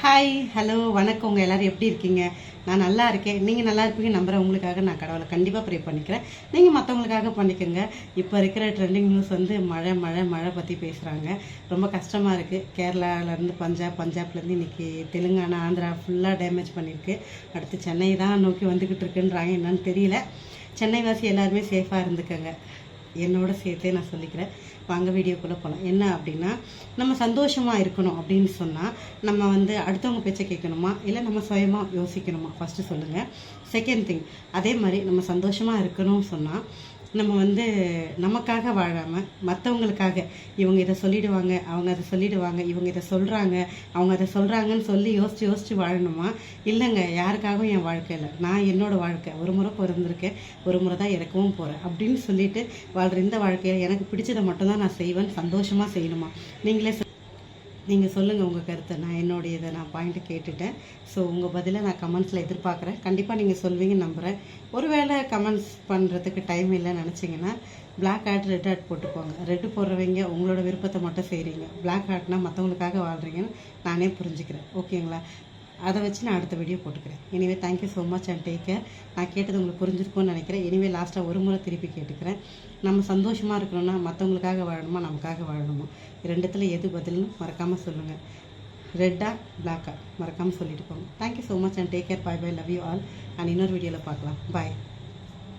Hi hello வணக்கம். உங்கள் எல்லோரும் எப்படி இருக்கீங்க? நான் நல்லா இருக்கேன். நீங்கள் நல்லா இருப்பீங்க நம்புறேன் உங்களுக்காக நான் கடவுளை கண்டிப்பாக ப்ரே பண்ணிக்கிறேன். நீங்கள் மற்றவங்களுக்காக பண்ணிக்கோங்க இப்போ இருக்கிற ட்ரெண்டிங் நியூஸ் வந்து மழை மழை மழை பற்றி பேசுகிறாங்க ரொம்ப கஷ்டமாக இருக்குது கேரளாவிலேருந்து பஞ்சாப் பஞ்சாப்லேருந்து இன்றைக்கி தெலுங்கானா ஆந்திரா ஃபுல்லாக டேமேஜ் பண்ணியிருக்கு அடுத்து சென்னை தான் நோக்கி வந்துக்கிட்டு இருக்குன்றாங்க. என்னன்னு தெரியல. சென்னை வாசி எல்லாருமே சேஃபாக இருந்துக்கங்க. என்னோட சேர்த்தே நான் சொல்லிக்கிறேன். வாங்க வீடியோக்குள்ளே போகலாம் என்ன அப்படின்னா நம்ம சந்தோஷமாக இருக்கணும் அப்படின்னு சொன்னால் நம்ம வந்து அடுத்தவங்க பேச்சை கேட்கணுமா? இல்லை நம்ம சுயமாக யோசிக்கணுமா? ஃபஸ்ட்டு சொல்லுங்கள் செகண்ட் திங் அதே மாதிரி நம்ம சந்தோஷமாக இருக்கணும்னு சொன்னால் நம்ம வந்து நமக்காக வாழாமல் மற்றவங்களுக்காக இவங்க இதை சொல்லிடுவாங்க அவங்க அதை சொல்லிடுவாங்க இவங்க இதை சொல்கிறாங்க அவங்க அதை சொல்கிறாங்கன்னு சொல்லி யோசித்து யோசித்து வாழணுமா? இல்லைங்க யாருக்காகவும் என் வாழ்க்கையில் நான் என்னோடய வாழ்க்கை. ஒரு முறை பிறந்திருக்கேன் ஒரு முறை தான் இறக்கவும் போகிறேன் அப்படின்னு சொல்லிட்டு வாழ்கிற இந்த வாழ்க்கையில் எனக்கு பிடிச்சதை மட்டும்தான் நான் செய்வேன் சந்தோஷமாக செய்யணுமா? நீங்களே நீங்கள் சொல்லுங்கள் உங்கள் கருத்தை. நான் என்னுடைய இதை நான் பாயிண்ட்டு கேட்டுட்டேன். ஸோ உங்கள் பதிலை நான் கமெண்ட்ஸில் எதிர்பார்க்குறேன். கண்டிப்பாக நீங்கள் சொல்வீங்கன்னு நம்புகிறேன் ஒருவேளை கமெண்ட்ஸ் பண்ணுறதுக்கு டைம் இல்லைன்னு நினச்சிங்கன்னா பிளாக் ஹார்ட் ரெட் ஹார்ட் போட்டுக்கோங்க. ரெட்டு போடுறவங்க உங்களோட விருப்பத்தை மட்டும் செய்கிறீங்க பிளாக் ஹார்ட்னா மற்றவங்களுக்காக வாழ்கிறீங்கன்னு நானே புரிஞ்சுக்கிறேன். ஓகேங்களா அதை வச்சு நான் அடுத்த வீடியோ போட்டுக்கிறேன். Anyway thank you so much and take care நான் கேட்டது உங்களுக்கு புரிஞ்சிருக்கும்னு நினைக்கிறேன். எனிவே லாஸ்ட்டாக ஒரு முறை திருப்பி கேட்டுக்கிறேன். நம்ம சந்தோஷமாக இருக்கணும்னா மற்றவங்களுக்காக வாழணுமா? நமக்காக வாழணுமா? ரெண்டுத்தில் எது பதில்னு மறக்காமல் சொல்லுங்கள் ரெட்டா பிளாக்கா மறக்காமல் சொல்லிட்டு போங்க. Thank you so much and take care bye bye love you all and இன்னொரு வீடியோவில் பார்க்கலாம். பாய்